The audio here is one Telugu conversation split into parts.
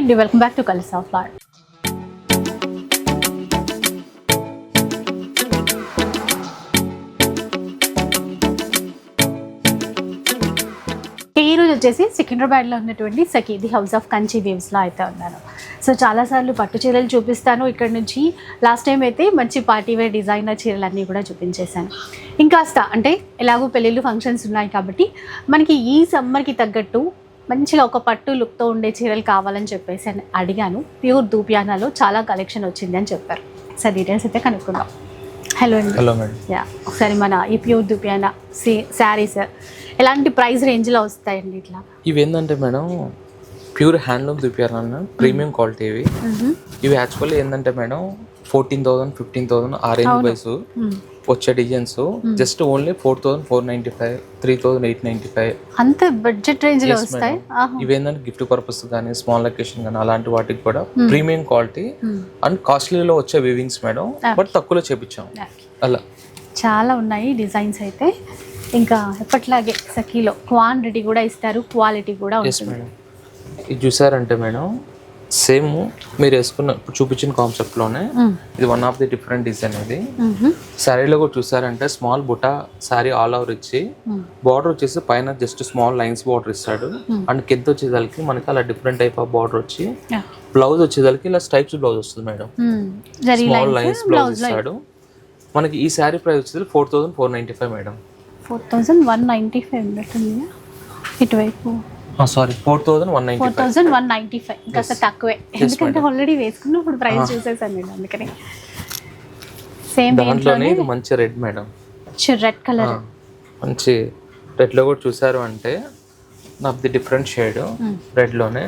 అండి welcome back to colours of art ఈరోజు వచ్చేసి సికింద్రాబాద్లో ఉన్నటువంటి సఖీది హౌస్ ఆఫ్ కంచి వేవ్స్లో అయితే ఉన్నాను సో చాలాసార్లు పట్టు చీరలు చూపిస్తాను. ఇక్కడ నుంచి లాస్ట్ టైం అయితే మంచి పార్టీ వేర్ డిజైనర్ చీరలు అన్నీ కూడా చూపించేశాను. ఇంకాస్త అంటే ఎలాగో పెళ్ళిళ్ళు ఫంక్షన్స్ ఉన్నాయి కాబట్టి మనకి ఈ సమ్మర్కి తగ్గట్టు మంచిగా ఒక పట్టు లుక్తో ఉండే చీరలు కావాలని చెప్పేసి అని అడిగాను. ప్యూర్ దూపియానాలో చాలా కలెక్షన్ వచ్చింది అని చెప్పారు. సార్ డీటెయిల్స్ అయితే కనుక్కుందాం. హలో అండి. హలో మేడం యా ఒకసారి మన ఈ ప్యూర్ దుపియానా సీ శారీస్ ఎలాంటి ప్రైస్ రేంజ్లో వస్తాయండి ఇట్లా? ఇవి ఏంటంటే మేడం ప్యూర్ హ్యాండ్లూమ్ చూపించాలన్న ప్రీమియం క్వాలిటీ ఇవి. ఇవి యాక్చువల్లీ ఏంటంటే madam fourteen thousand fifteen thousand ఆ రేంజ్ వైస్ వచ్చే designs just only four thousand four ninety five three thousand eight ninety five. అంత బడ్జెట్ రేంజ్లో వస్తాయి? ఆహా. ఇవి ఏంటంటే గిఫ్ట్ పర్పస్ కానీ స్మాల్ లొకేషన్ కానీ అలాంటి వాటికి కూడా ప్రీమియం క్వాలిటీ అండ్ కాస్ట్లీలో వచ్చే వివింగ్స్ మేడం బట్ తక్కువలో చేపించాం. అలా. చాలా ఉన్నాయి డిజైన్స్ అయితే. ఇంకా ఎప్పట్లాగే సఖీలో క్వాంటిటీ కూడా ఇస్తారు క్వాలిటీ కూడా ఉంటుంది. ఇది చూసారంటే మేడం సేమ్ మీరు వేసుకున్న ఇప్పుడు చూపించిన కాన్సెప్ట్లోనే. ఇది one of the different design ఇది. శారీలో కూడా చూసారంటే small buta sari all over ఇచ్చి. బార్డర్ వచ్చేసి పైన జస్ట్ స్మాల్ లైన్స్ బార్డర్ ఇస్తాడు. అండ్ కింద వచ్చేదానికి మనకి అలా డిఫరెంట్ టైప్ ఆఫ్ బార్డర్ వచ్చి. బ్లౌజ్ వచ్చేదానికి ఇలా స్టైప్స్ బ్లౌజ్ వస్తుంది మేడం. స్మాల్ లైన్స్ బ్లౌజ్ ఇస్తాడు. మనకి ఈ శారీ ప్రైస్ వచ్చేది four thousand four ninety five madam. Four thousand one ninety five ఇటువైపు. Sorry four thousand one four thousand one ninety five ఇంకా తక్కువే. ఎందుకంటే ఆల్రెడీ వేసుకున్నప్పుడు ప్రైస్ చూసేసాను నేను అందుకని. సేమ్ దాంట్లోనే ఇది మంచి రెడ్ మేడం రెడ్ కలర్ మంచి రెడ్లో కూడా చూసారు అంటే నాది డిఫరెంట్ షేడ్ రెడ్లోనే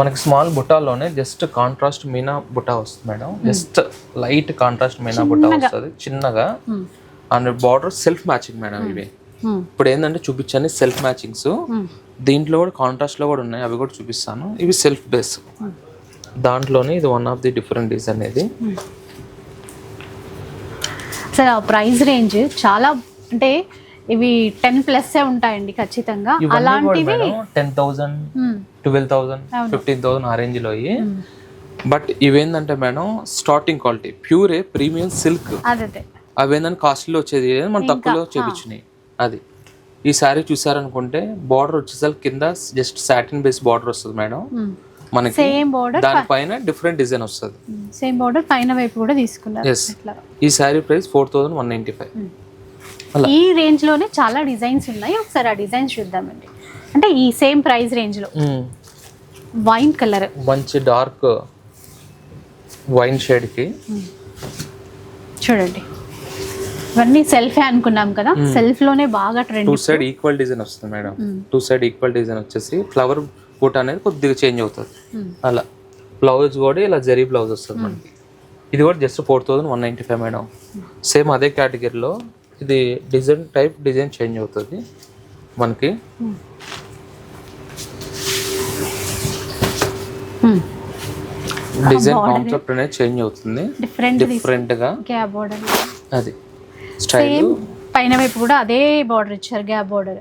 మనకి స్మాల్ బుట్టాలోనే జస్ట్ కాంట్రాస్ట్ మీనా బుట్టా వస్తుంది madam just light contrast meena buta వస్తుంది. చిన్నగా. And border self matching madam ఇవి. ఇప్పుడు ఏంటంటే చూపించండి సెల్ఫ్ మ్యాచింగ్స్ దీంట్లో కూడా కాంట్రాస్ట్లో కూడా ఉన్నాయి అవి కూడా చూపిస్తాను. ఇవి సెల్ఫ్ బేస్ దాంట్లోనే ఇది one of the different design ఇది సరే ఆ ప్రైస్ రేంజ్ చాలా అంటే ఇవి టెన్ ప్లస్ ఉంటాయండి ఖచ్చితంగా. అలాంటివి ten thousand. Twelve thousand fifteen thousand ఆ రేంజ్లో బట్ ఇవేంటంటే మేడం స్టార్టింగ్ క్వాలిటీ ప్యూరే ప్రీమియం సిల్క్ అవేందని కాస్ట్లీలో వచ్చేది మనం తక్కువలో చేపించినాయి. అది. ఈ శారీ చూసారనుకుంటే బార్డర్ వచ్చేసరికి కింద జస్ట్ సాటిన్ బేస్ బార్డర్ వస్తుంది మేడం. మనకి సేమ్ బోర్డర్ దానిపైన డిఫరెంట్ డిజైన్ వస్తుంది. సేమ్ బోర్డర్ పైన వైపు కూడా తీసుకున్నారు. ఈ sari price four thousand one ninety five. ఈ రేంజ్లోనే చాలా డిజైన్స్ ఉన్నాయి. ఒకసారి ఆ డిజైన్స్ చూద్దామండి. అంటే ఈ సేమ్ ప్రైస్ రేంజ్లో. వైన్ కలర్ మంచి డార్క్ వైన్ షేడ్కి చూడండి. ఇవన్నీ సెల్ఫే అనుకున్నాం కదా సెల్ఫ్లోనే బాగా trend two side equal design వస్తుంది madam. Two side equal design వచ్చేసి ఫ్లవర్ బూట్ అనేది కొద్దిగా చేంజ్ అవుతుంది. అలా. బ్లౌజ్ కూడా ఇలా జరీ బ్లౌజ్ వస్తుంది మనకి. ఇది కూడా just four thousand one ninety five madam. Same అదే కేటగిరీలో ఇది డిజైన్ టైప్ డిజైన్ చేంజ్ అవుతుంది మనకి. డిజైన్ కాన్సెప్ట్ అనేది చేంజ్ అవుతుంది. డిఫరెంట్ డిఫరెంట్గా. గ్యాప్ బోర్డర్ అది. స్టైల్. సేమ్ పైన వైపు కూడా అదే బార్డర్ ఇచ్చారు గ్యాప్ బోర్డర్.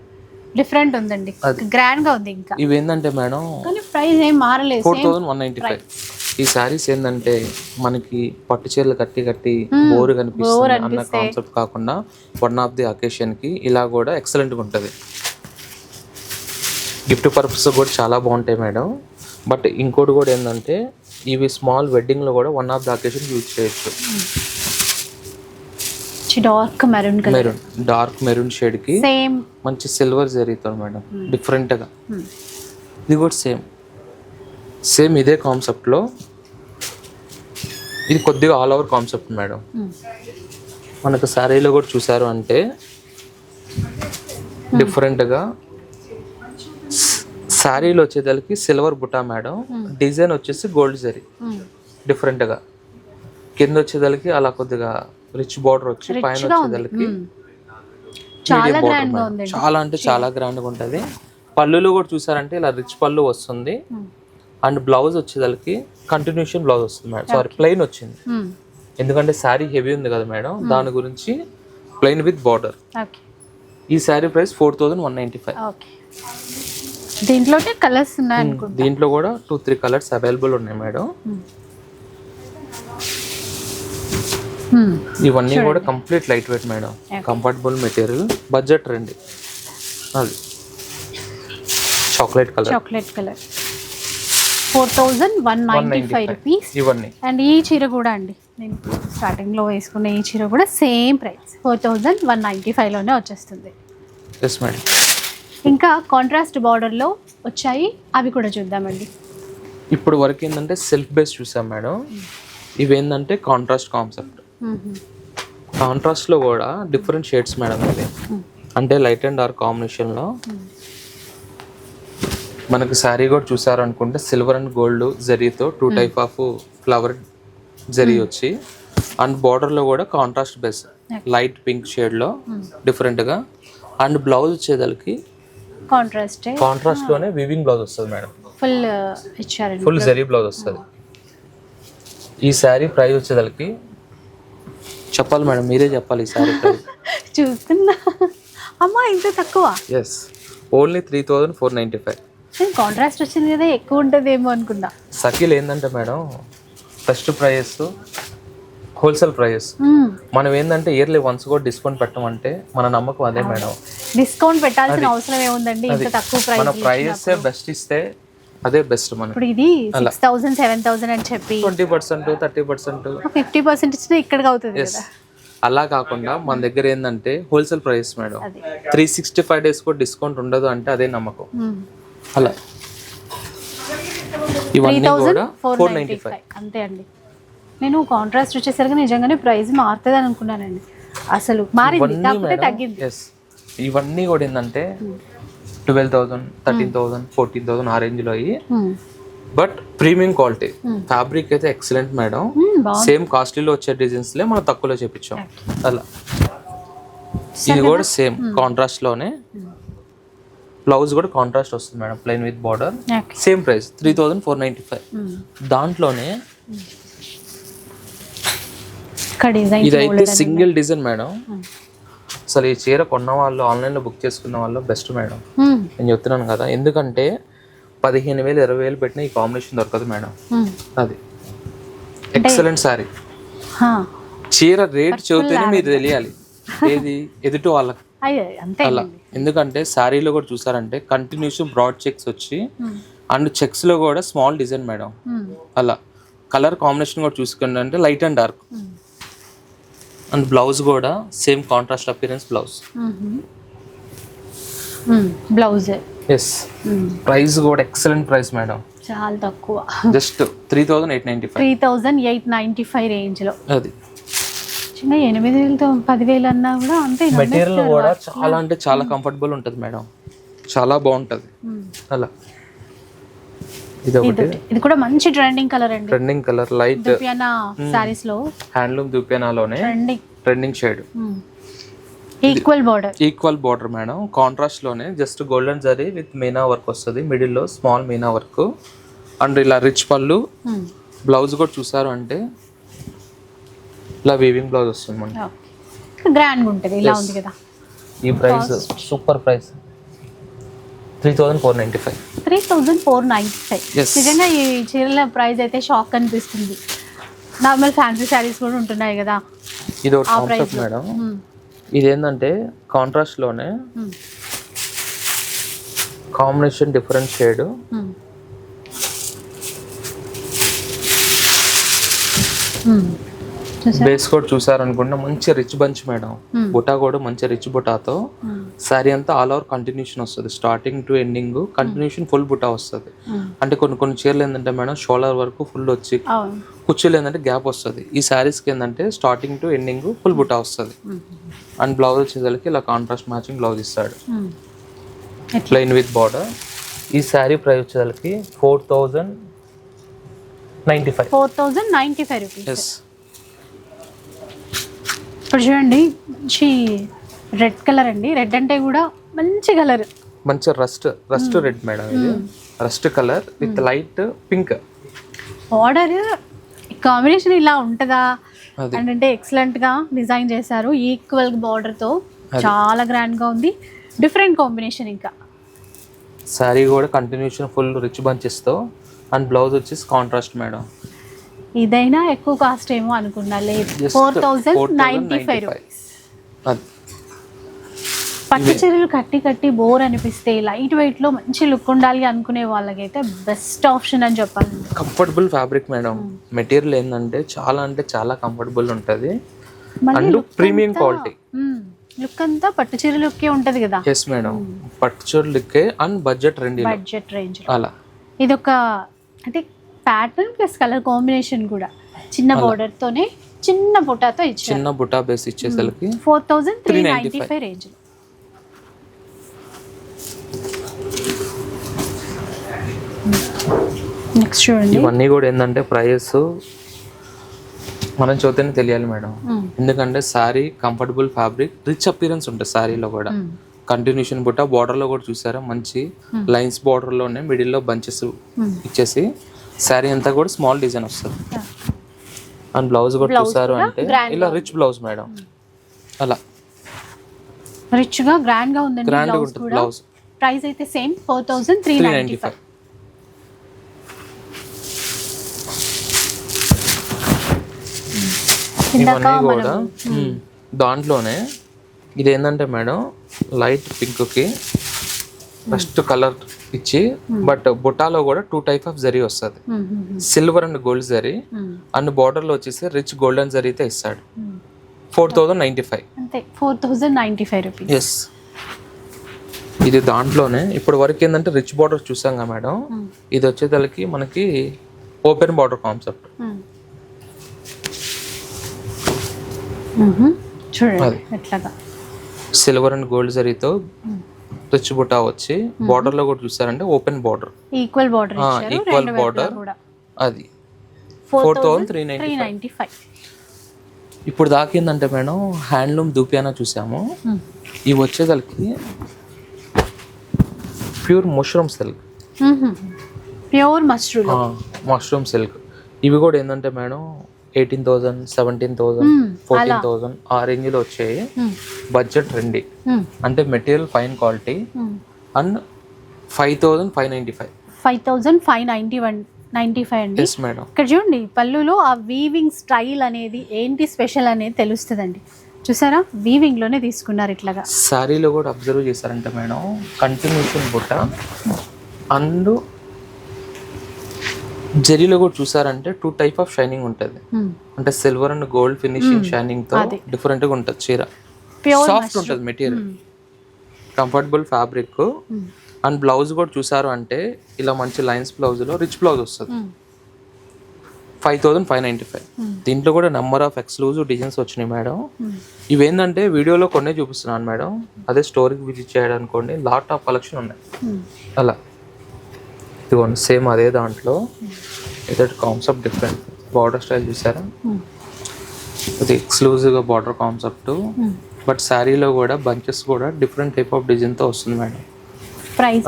డిఫరెంట్ ఉందండి. గ్రాండ్గా ఉంది ఇంకా. ఇవి ఏంటంటే మేడం? కానీ ప్రైస్ ఏం మారలేదు four thousand one ninety five. ఈ శారీస్ ఏంటంటే మనకి పట్టు చీరలు కట్టి కట్టి బోర్ కనిపిస్తుంది అన్న కాన్సెప్ట్ కాకుండా వన్ ఆఫ్ ది అకేషన్కి ఇలా కూడా ఎక్సలెంట్గా ఉంటుంది. గిఫ్ట్ పర్పస్ కూడా చాలా బాగుంటాయి మేడం. బట్ ఇంకోటి కూడా ఏంటంటే ఇవి స్మాల్ వెడ్డింగ్లో కూడా one of the occasion use చేయొచ్చు. Dark maroon colour. Maroon dark maroon షేడ్కి same. మంచి సిల్వర్ జరుగుతుంది మేడం డిఫరెంట్గా ఇది కూడా సేమ్. సేమ్ ఇదే కాన్సెప్ట్లో ఇది కొద్దిగా ఆల్ ఓవర్ కాన్సెప్ట్ మేడం. మనకు శారీలో కూడా చూసారు అంటే డిఫరెంట్గా శారీలో వచ్చేదానికి సిల్వర్ బుటా మేడం డిజైన్ వచ్చేసి గోల్డ్ జరీ. డిఫరెంట్గా కింద వచ్చేదానికి అలా కొద్దిగా రిచ్ బార్డర్ వచ్చి పైన వచ్చేదానికి చాలా గ్రాండ్గా ఉంది చాలా అంటే చాలా గ్రాండ్గా ఉంటది. పళ్ళులో కూడా చూసారంటే ఇలా రిచ్ పళ్ళు వస్తుంది. అండ్ బ్లౌజ్ వచ్చేదానికి కంటిన్యూషన్ బ్లౌజ్ వస్తుంది మేడం. సారీ ప్లెయిన్ వచ్చింది. ఎందుకంటే శారీ హెవీ ఉంది కదా మేడం. దాని గురించి ప్లెయిన్ విత్ బార్డర్. ఈ sari price four thousand one ninety five. Okay. దీంట్లోనే కలర్స్ ఉన్నాయి దీంట్లో కూడా టూ త్రీ కలర్స్ అవైలబుల్ ఉన్నాయి మేడం Hmm. ఇవన్నీ కూడా complete light weight madam. Comfortable material budget రండి. అది. Chocolate colour chocolate colour four thousand one ninety five rupees ఇవన్నీ. అండ్ ఈ చీర కూడా అండి. నేను స్టార్టింగ్లో వేసుకున్న ఈ చీర కూడా same price four thousand one ninety ఫైవ్లోనే వచ్చేస్తుంది. ఎస్ మేడం ఇంకా కాంట్రాస్ట్ బార్డర్లో వచ్చాయి. అవి కూడా చూద్దామండి. ఇప్పుడు వరకు ఏంటంటే సెల్ఫ్ బేస్ చూసాం మేడం. ఇవి ఏంటంటే కాంట్రాస్ట్ కాన్సెప్ట్ కాంట్రాస్ట్లో కూడా డిఫరెంట్ షేడ్స్ మేడం ఇది అంటే లైట్ అండ్ డార్క్ కాంబినేషన్లో. మనకి శారీ కూడా చూసారనుకుంటే సిల్వర్ అండ్ గోల్డ్ జరీతో two type of flower zari వచ్చి. అండ్ బార్డర్లో కూడా కాంట్రాస్ట్ బేస్ లైట్ పింక్ షేడ్లో డిఫరెంట్గా. అండ్ బ్లౌజ్ వచ్చేదానికి కాంట్రాస్ట్. కాంట్రాస్ట్లోనే వివింగ్ బ్లౌజ్ వస్తుంది మేడం. ఫుల్ ఇచ్చారండి. ఫుల్ జరీ బ్లౌజ్ వస్తుంది. ఈ శారీ ప్రైస్ వచ్చేదానికి చెప్పాలి మేడం మీరే చెప్పాలి ఈ శారీ ప్రైస్ చూస్తున్నా. అమ్మా ఇంత తక్కువ? Yes only three thousand four ninety five contrast వచ్చింది కదా ఎక్కువ ఉంటుందేమో అనుకున్నా. సఖీల్ ఏంటంటే madam first price wholesale price. మనం ఏంటంటే ఇయర్లీ వన్స్ కూడా డిస్కౌంట్ పెట్టమంటే మన నమ్మకం అదే మేడం. డిస్కౌంట్ పెట్టాల్సిన అవసరం ఏముందండి? ఇంత తక్కువ మన ప్రైస్ ప్రైస్ బెస్ట్ ఇస్తే అదే బెస్ట్ మనకి ఇప్పుడు ఇది సిక్స్ థౌసండ్ సెవెన్ థౌసండ్ అని చెప్పి. Twenty percent thirty percent fifty percent ఇచ్చినా ఇక్కడికి అవుతుంది కదా. అలా కాకుండా మన దగ్గర ఏంటంటే wholesale price madam three sixty five days కూడా డిస్కౌంట్ ఉండదు అంటే అదే నమ్మకం. మ్మ్. అలా. ఇవన్నీ కూడా ఫోర్ నైంటీ ఫైవ్ అంతే అండి. నేను కాంట్రాస్ట్ వచ్చేసరికి నిజంగానే ప్రైస్ మారుతుంది అని అనుకున్నానండి. అసలు మారింది. కాకపోతే తగ్గింది. ఇవన్నీ కూడా ఏంటంటే twelve thousand thirteen thousand fourteen thousand ఆ రేంజ్లో అయ్యి. బట్ ప్రీమియం క్వాలిటీ ఫ్యాబ్రిక్ అయితే ఎక్సలెంట్ మేడం సేమ్ కాస్ట్లీలో వచ్చే డిజైన్స్లే మనం తక్కువలో చేపించాం. అలా. ఇది కూడా సేమ్ కాంట్రాస్ట్లోనే బ్లౌజ్ కూడా కాంట్రాస్ట్ వస్తుంది madam plain with border same price three thousand four ninety five. దాంట్లోనే డిజైన్ ఇదైతే సింగిల్ డిజైన్ మేడం అసలు ఈ చీర కొన్న వాళ్ళు ఆన్లైన్లో బుక్ చేసుకున్న వాళ్ళు బెస్ట్ మేడం. నేను చెప్తున్నాను కదా ఎందుకంటే పదిహేను వేలు ఇరవై వేలు పెట్టిన ఈ కాంబినేషన్ దొరకదు మేడం. అది. ఎక్సలెంట్ సారీ చీర రేట్ చెబితేనే మీరు తెలియాలి. ఏది? ఎదుటి వాళ్ళకి. అలా. ఎందుకంటే శారీలో కూడా చూసారంటే కంటిన్యూస్ బ్రాడ్ చెక్స్ వచ్చి అండ్ చెక్స్లో కూడా స్మాల్ డిజైన్ మేడం. అలా. కలర్ కాంబినేషన్ కూడా చూసుకుంటే అంటే light and dark and blouse కూడా same contrast appearance blouse. Blouse. Yes price కూడా ఎక్సలెంట్ ప్రైస్ మేడం చాలా తక్కువ. Just three thousand eight ninety five three thousand eight ninety five రేంజ్లో. అది. చిన్న ఎనిమిది వేలతో పదివేలు అన్నా కూడా అంతే మెటీరియల్ కూడా చాలా అంటే చాలా కంఫర్టబుల్ ఉంటుంది మేడం చాలా బాగుంటుంది. అలా. ఇది ఒకటి ఇది కూడా మంచి ట్రెండింగ్ కలర్ అండి. ట్రెండింగ్ కలర్ లైట్ దుపియానా సారీస్లో. Handloom దుపేనాలోనే trending trending shade equal border equal border madam కాంట్రాస్ట్లోనే just golden zari with meena work వస్తుంది. మిడిల్లో స్మాల్ మీనా వర్క్ అండ్ ఇలా రిచ్ పళ్ళు. బ్లౌజ్ కూడా చూసారు అంటే ఇలా వీవింగ్ బ్లౌజ్ వస్తుంది మనకి. గ్రాండ్ ఉంటుంది. ఇలా ఉంది కదా. ఈ price super price three thousand four ninety five three thousand four ninety five. నిజంగా ఈ చీరల ప్రైస్ అయితే షాక్ అనిపిస్తుంది నార్మల్ ఫ్యాన్సీ శారీస్ కూడా ఉంటున్నాయి కదా ఇది ఒక కాన్సెప్ట్ మేడం. ఇది ఏంటంటే కాంట్రాస్ట్లోనే. కాంబినేషన్ డిఫరెంట్ షేడ్ మ్మ్. బేస్ కూడా చూసారనుకుంటే మంచి rich bunch madam Hmm. Buta కూడా మంచి రిచ్ బుటాతో. శారీ అంతా ఆల్ ఓవర్ కంటిన్యూషన్ వస్తుంది. Starting to ending continuation full buta వస్తుంది. మ్మ్. అంటే కొన్ని కొన్ని చీరలు ఏంటంటే మేడం షోల్డర్ వరకు ఫుల్ వచ్చి కుర్చీలు ఏంటంటే గ్యాప్ వస్తుంది. ఈ శారీస్కి ఏంటంటే starting to ending full buta వస్తుంది. అండ్ బ్లౌజ్ వచ్చేసరికి ఇలా కాంట్రాస్ట్ మ్యాచింగ్ బ్లౌజ్ ఇస్తాడు. ప్లెయిన్ విత్ బార్డర్ ఈ శారీ ప్రైస్ వచ్చేసరికి four thousand ninety five four thousand ninety five rupees ఇప్పుడు చూడండి మంచి రెడ్ కలర్ అండి. రెడ్ అంటే కూడా మంచి కలర్. మంచి రస్ట్ రస్ట్ రెడ్ మేడం ఇది. Rust colour with light pink. Border combination ఇలా ఉంటుందా. అంటే ఎక్సలెంట్గా డిజైన్ చేశారు. ఈక్వల్ బార్డర్తో చాలా గ్రాండ్గా ఉంది. డిఫరెంట్ కాంబినేషన్ ఇంకా. శారీ కూడా కంటిన్యూషన్ ఫుల్ రిచ్ బంచెస్తో అండ్ బ్లౌజ్ వచ్చేసి కాంట్రాస్ట్ మేడం. ఇదైనా ఎక్కువ కాస్ట్ ఏమో అనుకున్నా లేదు. Four thousand ninety five 4,095. Rupees అది. పట్టు చీరలు కట్టి కట్టి బోర్ అనిపిస్తే లైట్ వెయిట్లో మంచి లుక్ ఉండాలి అనుకునే వాళ్ళకైతే బెస్ట్ ఆప్షన్ అని చెప్పాలి. కంఫర్టబుల్ ఫ్యాబ్రిక్ మేడం మెటీరియల్ ఏంటంటే చాలా అంటే చాలా కంఫర్టబుల్ ఉంటుంది. And premium quality. లుక్ అంతా పట్టు చీర లుక్కే ఉంటది కదా. ఎస్ మేడం పట్టు చీరలకే అండ్ బడ్జెట్ రెండు బడ్జెట్ రేంజ్ అలా. ఇది ఒక అంటే ప్యాటర్న్ ప్లస్ కలర్ కాంబినేషన్ కూడా. చిన్న border తోనే చిన్న బుటాతో ఇచ్చారు. చిన్న buta base ఇచ్చేసరికి four thousand three 395. Ninety five range next చూడండి. ఇవన్నీ కూడా ఏంటంటే ప్రైస్ మనం చూస్తేనే తెలియాలి మేడం. ఎందుకంటే sari comfortable fabric rich appearance ఉంటుంది శారీలో కూడా. కంటిన్యూషన్ బుట్ట border లో కూడా చూసారా? మంచి లైన్స్లోనే మిడిల్లో బంచెస్. ఇచ్చేసి శారీ అంతా కూడా స్మాల్ డిజైన్ వస్తుంది. అండ్ బ్లౌజ్ కూడా చూసారు అంటే ఇలా రిచ్ బ్లౌజ్ మేడం. అలా. రిచ్గా గ్రాండ్గా ఉందండి గ్రాండ్ బ్లౌజ్ ఉంటుంది కూడా. బ్లౌజ్. ప్రైస్ అయితే same four thousand three three ninety ninety five ఇవన్నీ మనం కూడా. దాంట్లోనే ఇది ఏంటంటే మేడం లైట్ పింక్కి ఫస్ట్ కలర్ ఇచ్చి బట్ బుటాలో కూడా టూ టైప్ ఆఫ్ జరీ వస్తుంది. మ్మ్, మ్మ్, మ్మ్, silver and gold zari. And border లో వచ్చేసి రిచ్ గోల్డెన్ జరీతో ఇస్తాడు. మ్మ్. Four thousand ninety five four thousand ninety five rupees yes ఇది దాంట్లోనే ఇప్పుడు వరకు ఏంటంటే రిచ్ బార్డర్ చూసాం కదా మేడం. ఇది వచ్చేసరికి మనకి ఓపెన్ బార్డర్ కాన్సెప్ట్ చూడండి సిల్వర్ అండ్ గోల్డ్ జరీతో రిచ్ బుటా వచ్చి border లో కూడా చూసారంటే open border equal border border. కూడా. అది. Four thousand three three ninety ninety five ఇప్పుడు దాకిందంటే మేడం హ్యాండ్లూమ్ దూపియానా చూసాము. ఇవి వచ్చేసరికి ప్యూర్ మష్రూమ్ సిల్క్ ప్యూర్ మస్ట్రూలో మష్రూమ్ సిల్క్ ఇవి కూడా ఏంటంటే madam eighteen thousand seventeen Hmm, fourteen thousand ఆ రేంజ్లో వచ్చాయి. బడ్జెట్ రెండి అంటే material fine quality. And five thousand five ninety five. Five thousand five ninety one ninety five అండి. ఇక్కడ చూడండి పళ్ళులో ఆ వీవింగ్ స్టైల్ అనేది ఏంటి స్పెషల్ అనేది తెలుస్తుందండి. చూసారా? వీవింగ్లోనే తీసుకున్నారు ఇట్లాగా. శారీలో కూడా అబ్జర్వ్ చేశారంటే మేడం కంటిన్యూషన్ బుట్ట. అండ్ జరీలో కూడా చూసారంటే టూ టైప్ ఆఫ్ షైనింగ్ ఉంటుంది. Hmm. అంటే సిల్వర్ అండ్ గోల్డ్ ఫినిషింగ్ షైనింగ్తో. డిఫరెంట్గా ఉంటుంది చీర. సాఫ్ట్ ఉంటుంది material comfortable fabric and blouse కూడా చూసారు అంటే ఇలా మంచి లైన్స్ బ్లౌజ్లో రిచ్ బ్లౌజ్ వస్తుంది. Five thousand five ninety five దీంట్లో కూడా నెంబర్ ఆఫ్ ఎక్స్క్లూజివ్ డిజైన్స్ వచ్చినాయి మేడం. ఇవేంటంటే వీడియోలో కొన్నే చూపిస్తున్నాను మేడం. అదే స్టోరీకి విజిట్ చేయడం అనుకోండి లాట్ ఆఫ్ కలెక్షన్ ఉన్నాయి. అలా. ఇదిగోండి సేమ్ అదే దాంట్లో. ఇదొక కాన్సెప్ట్ డిఫరెంట్ బార్డర్ స్టైల్ చూసారా? ఇది ఎక్స్క్లూజివ్గా బార్డర్ కాన్సెప్ట్ బట్ శారీలో కూడా బంచెస్ కూడా డిఫరెంట్ టైప్ ఆఫ్ డిజైన్తో వస్తుంది మేడం. ప్రైస్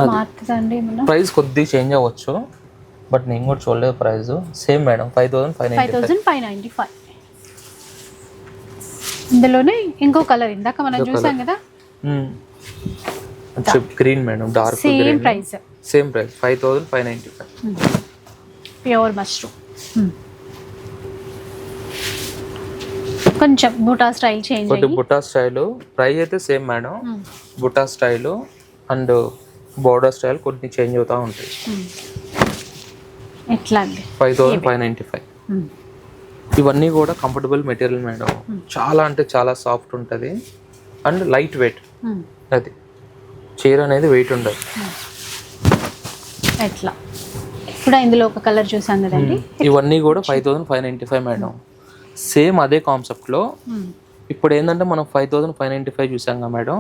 ప్రైస్ కొద్దిగా చేంజ్ అవ్వచ్చు. బట్ నేను కూడా చూడలేదు price same madam five thousand five five thousand five ninety five ఇందులోనే ఇంకో కలర్ ఇందాక మనం చూసాం కదా? Green madam dark same price same price five thousand five ninety five pure mushroom కొంచెం buta style change buta style price అయితే same madam buta style and border style కొన్ని చేంజ్ అవుతూ ఉంటాయి. ఎట్లా అండి five thousand five ninety five ఇవన్నీ కూడా కంఫర్టబుల్ మెటీరియల్ మేడం చాలా అంటే చాలా సాఫ్ట్ ఉంటుంది. అండ్ లైట్ వెయిట్ అది. చీర అనేది వెయిట్ ఉండదు. ఎట్లా? ఇప్పుడు ఇందులో ఒక కలర్ చూసాం కదండి. ఇవన్నీ కూడా five thousand five ninety five madam same అదే కాన్సెప్ట్లో ఇప్పుడు ఏంటంటే మనం five thousand five ninety five చూసాం కదా మేడం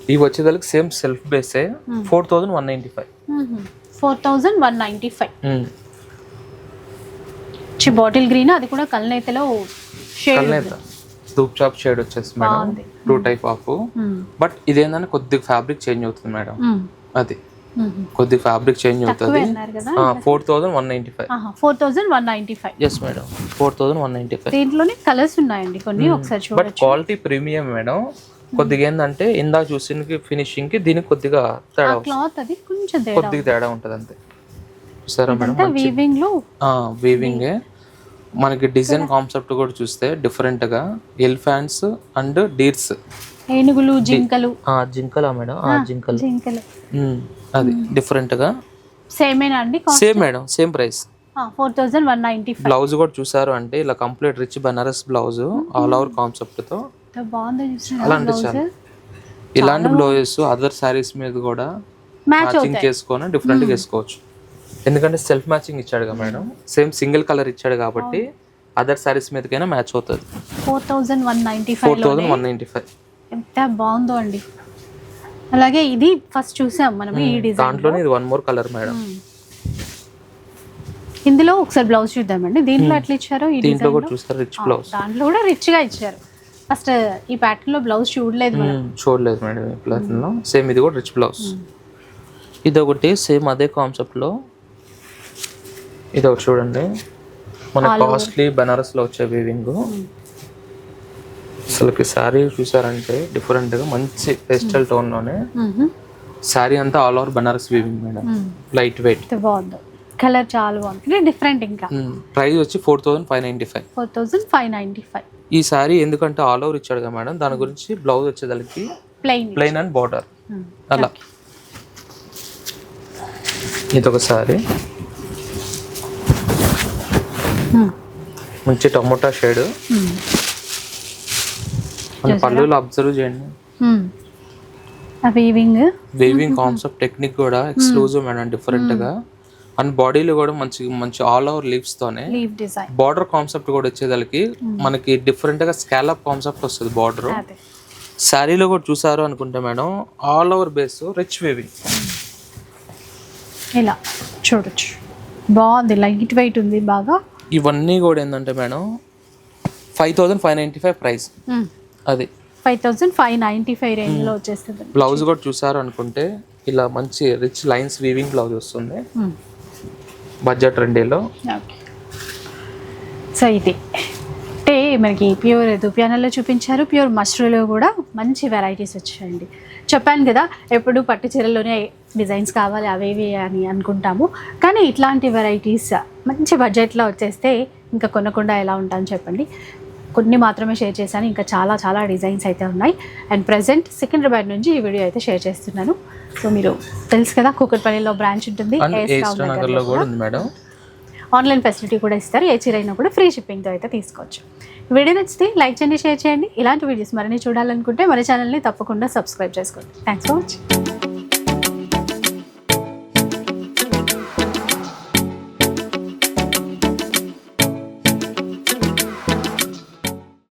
ఇవి వచ్చేదానికి same self బేసే four thousand one ninety five four thousand one ninety five bottle green అది కూడా కల్నేతలో కల్నేత ధూప్ చాప్ షేడ్ వచ్చేసి madam. Two type of but ఇదేంటంటే కొద్దిగా ఫ్యాబ్రిక్ చేంజ్ అవుతుంది మేడం అది. కొద్దిగా ఫ్యాబ్రిక్ చేంజ్ అవుతుంది. Four thousand one ninety five four thousand one ninety five yes madam four thousand one ninety five దీంట్లోనే కలర్స్ ఉన్నాయండి కొన్ని ఒకసారి బట్ క్వాలిటీ ప్రీమియం మేడం కొద్దిగా ఏంటంటే ఇందా చూసిన ఫినిషింగ్కి దీనికి కొద్దిగా తేడా. క్లాత్ అది కొంచెం కొద్దిగా తేడా ఉంటుంది. అంతే చూసారా మేడం వీవింగ్లో వీవింగ్ మనకి డిజైన్ కాన్సెప్ట్ కూడా చూస్తే డిఫరెంట్గా ఎలిఫాంట్స్ అండ్ డీర్స్ ఏనుగులు జింకలు. జింకలా మేడం ఆ జింకలు. జింకలు. అది డిఫరెంట్గా సేమేనా అండి same madam same price. Four thousand one ninety five. Blouse కూడా చూసారు అంటే ఇలా complete rich Banaras blouse all over కాన్సెప్ట్తో అలాంటి చాలా. ఇలాంటి బ్లౌజెస్ అదర్ శారీస్ మీద కూడా మ్యాచ్ మ్యాచింగ్ చేసుకొని డిఫరెంట్గా వేసుకోవచ్చు. ఎందుకంటే సెల్ఫ్ మ్యాచింగ్ ఇచ్చాడు కదా మేడం. సేమ్ సింగిల్ కలర్ ఇచ్చాడు కాబట్టి అదర్ శారీస్ మీదకైనా మ్యాచ్ అవుతుంది. Four thousand one ninety four thousand one ninety five. ఎంత బాగుందో అండి. అలాగే ఇది ఫస్ట్ చూసాం మనం ఈ డిజైన్ దాంట్లోనే ఇది వన్ మోర్ కలర్ మేడం ఇందులో ఒకసారి బ్లౌజ్ చూద్దామండి. దీంట్లో ఎట్లా ఇచ్చారో ఈ దీంట్లో కూడా చూస్తారు రిచ్ బ్లౌజ్ దాంట్లో కూడా రిచ్గా ఇచ్చారు. ఫస్ట్ ఈ ప్యాటర్న్లో బ్లౌజ్ చూడలేదు మనం. చూడలేదు మేడం ఈ ప్లాట్లో సేమ్ ఇది కూడా రిచ్ బ్లౌజ్ ఇది ఒకటి సేమ్ అదే కాన్సెప్ట్లో. ఇది ఒకటి చూడండి. మన కాస్ట్లీ బనారస్లో వచ్చే వీవింగ్ అసలుకి శారీ చూసారంటే డిఫరెంట్గా మంచి పేస్టల్ టోన్లోనే. శారీ అంతా all over Banaras weaving madam. Light weight బాగుందో. కలర్ చాలా బాగుంది. డిఫరెంట్ ఇంకా. ప్రైస్ వచ్చి four thousand five ninety five four thousand five ninety five ఈ శారీ ఎందుకంటే ఆల్ ఓవర్ ఇచ్చాడు కదా మేడం దాని గురించి బ్లౌజ్ వచ్చేదానికి ప్లెయిన్ ప్లెయిన్ అండ్ బార్డర్ అలా. ఇది ఒక శారీ. మంచి టమోటా షేడ్. పళ్ళులో అబ్జర్వ్ చేయండి. ఆ వీవింగ్ వేవింగ్ కాన్సెప్ట్ టెక్నిక్ కూడా ఎక్స్క్లూజివ్ మేడం డిఫరెంట్గా. అండ్ బాడీలో కూడా మంచి మంచి ఆల్ ఓవర్ లీవ్స్ తోనే బార్డర్ కాన్సెప్ట్ కూడా వచ్చేదానికి మనకి డిఫరెంట్గా స్కాలప్ కాన్సెప్ట్ వస్తుంది బార్డర్ శారీలో కూడా చూసారు అనుకుంటే madam all over base rich weaving ఇలా చూడొచ్చు. బాగుంది లైట్ వెయిట్ ఉంది బాగా. ఇవన్నీ కూడా ఏంటంటే madam five thousand five ninety five price అది. Five thousand five ninety five రేంజ్లో వచ్చేస్తుంది. బ్లౌజ్ కూడా చూసారు అనుకుంటే ఇలా మంచి రిచ్ లైన్స్ వీవింగ్ బ్లౌజ్ వస్తుంది. బడ్జెట్ రెండేలో. సో ఇది. అంటే మనకి ప్యూర్ దుప్యానలో చూపించారు. ప్యూర్ మష్రూలో కూడా మంచి వెరైటీస్ వచ్చాయండి. చెప్పాను కదా ఎప్పుడు పట్టు చీరల్లోనే డిజైన్స్ కావాలి అవేవి అని అనుకుంటాము. కానీ ఇట్లాంటి వెరైటీస్ మంచి బడ్జెట్లో వచ్చేస్తే ఇంకా కొనకుండా ఎలా ఉంటాను చెప్పండి. కొన్ని మాత్రమే షేర్ చేశాను. ఇంకా చాలా చాలా డిజైన్స్ అయితే ఉన్నాయి. అండ్ ప్రజెంట్ సికింద్రాబాద్ నుంచి ఈ వీడియో అయితే షేర్ చేస్తున్నాను. సో మీరు తెలుసు కదా కూకట్పల్లిలో బ్రాంచ్ ఉంటుంది. ఆన్లైన్ ఫెసిలిటీ కూడా ఇస్తారు. ఏ చీర అయినా కూడా ఫ్రీ షిప్పింగ్తో అయితే తీసుకోవచ్చు. వీడియో నచ్చితే లైక్ చేయండి షేర్ చేయండి. ఇలాంటి వీడియోస్ మరిన్ని చూడాలనుకుంటే మన ఛానల్ని తప్పకుండా సబ్స్క్రైబ్ చేసుకోండి. Thanks for watching